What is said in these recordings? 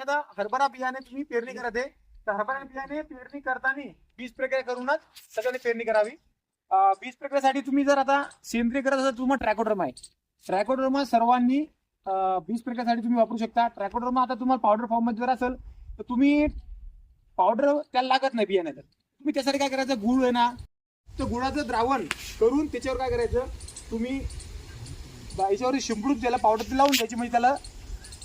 आता हरभरा बियाणे तुम्ही पेरणी करत. आहे तर हरभरा बियाणे पेरणी करताना बीज प्रक्रिया करूनच सगळ्यांनी पेरणी करावी. बीज प्रक्रियेसाठी तुम्ही जर आता सेंद्रिय करत असाल तुम्हाला ट्रॅकोडर्मा आहे. ट्रॅकोडर्मा सर्वांनी बीज प्रक्रियेसाठी तुम्ही वापरू शकता. ट्रॅकोडर्मा आता तुम्हाला पावडर फॉर्ममध्ये जर असेल तर तुम्ही पावडर त्याला लागत नाही बियाणे तर. तुम्ही त्यासाठी काय करायचं? गुळ आहे ना तर गुळाचं द्रावण करून त्याच्यावर काय करायचं? तुम्ही याच्यावर शिंपडून त्याला पावडर लावून द्यायची म्हणजे त्याला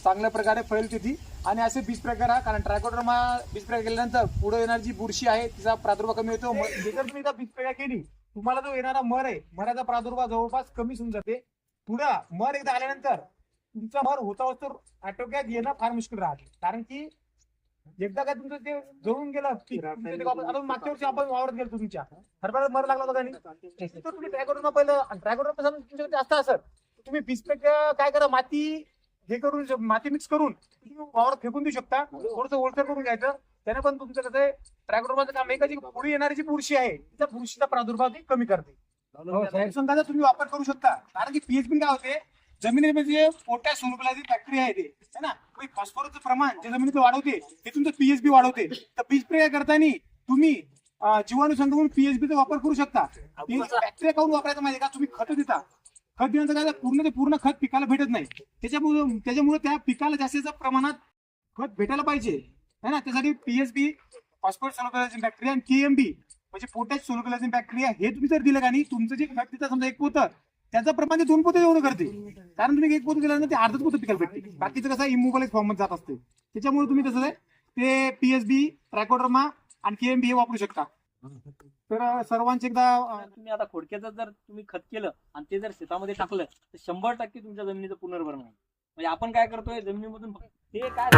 चांगल्या प्रकारे फैल तिथे. आणि असे बीज प्रकार हा कारण ट्रायकोडर्मा बीज प्रकार केल्यानंतर पुढे येणारी जी बुरशी आहे तिचा प्रादुर्भाव कमी होतो. जर तुम्ही बीज प्रक्रिया केली तुम्हाला जो येणारा मर आहे मराचा प्रादुर्भाव जवळपास कमी होऊन जाते. पुढं मर एकदा आल्यानंतर तुमचा मर होता होतो आटोक्यात येणं फार मुश्किल राहते. कारण की एकदा काय तुमचं ते जळून गेलं आता मागच्या वर्षी आपण वावरत गेलो तुमच्या. हरभरा मर लागला होता नाही? तर तुम्ही ट्रॅकोडर्मा पहिलं ट्रॅकोडर्मा समजा तुमच्याकडे जास्त असेल तर तुम्ही बीज प्रक्रिया काय करा माती हे करून माती मिक्स करून वावरात फेकून देऊ शकता. थोडस ओलसर करून घ्यायचं. त्याने पण तुमचं कसं आहे ट्रॅक्टरमध्ये काम आहे का जी पुढे येणारी जी बुरशी आहे त्या बुरशीचा प्रादुर्भाव ती कमी करते. संघाचा तुम्ही वापर करू शकता. कारण की पीएचपी काय होते जमिनीमध्ये पोटॅश जी बॅक्टेरिया आहे ते है ना? फॉस्फरसचं प्रमाण जे जमिनीत वाढवते ते तुमचं पीएचबी वाढवते. तर बीज प्रक्रिया करताना तुम्ही जीवाणू संघ म्हणून PHB चा वापर करू शकता. बॅक्टेरिया काऊन वापरायचा माहिती का? तुम्ही खत देता. खत दिल्यानंतर काय पूर्ण ते पूर्ण खत पिकाला भेटत नाही. त्याच्यामुळे त्याच्यामुळे त्या पिकाला जास्तीच्या प्रमाणात खत भेटायला पाहिजे. है ना? त्यासाठी पीएसबी फॉस्फरस सोलोकलायझिन बॅक्टेरिया आणि केएमबी म्हणजे पोटॅश सोलोकलायझिन बॅक्टेरिया हे तुम्ही जर दिलं का नाही तुमचं जे खत देता समजा एक पोतं त्याचं प्रमाण ते दोन पोते एवढं करते. कारण तुम्ही एक पोतं दिल्यानंतर ते अर्धच पोतं पिकाला भेटते. बाकीचं कसं इमोबलाइज फॉर्म जात असते. त्याच्यामुळे तुम्ही तसं आहे ते पीएसबी ट्रॅकोडर्मा आणि केएमबी हे वापरू शकता. तर सर्वांचे एकदा अं, तुम्ही आता खोडक्याचं जर तुम्ही खत केलं आणि ते जर शेतामध्ये टाकलं तर शंभर टक्के तुमच्या जमिनीचं पुनर्भरण आहे म्हणजे आपण काय करतोय जमिनीमधून फक्त- ते काय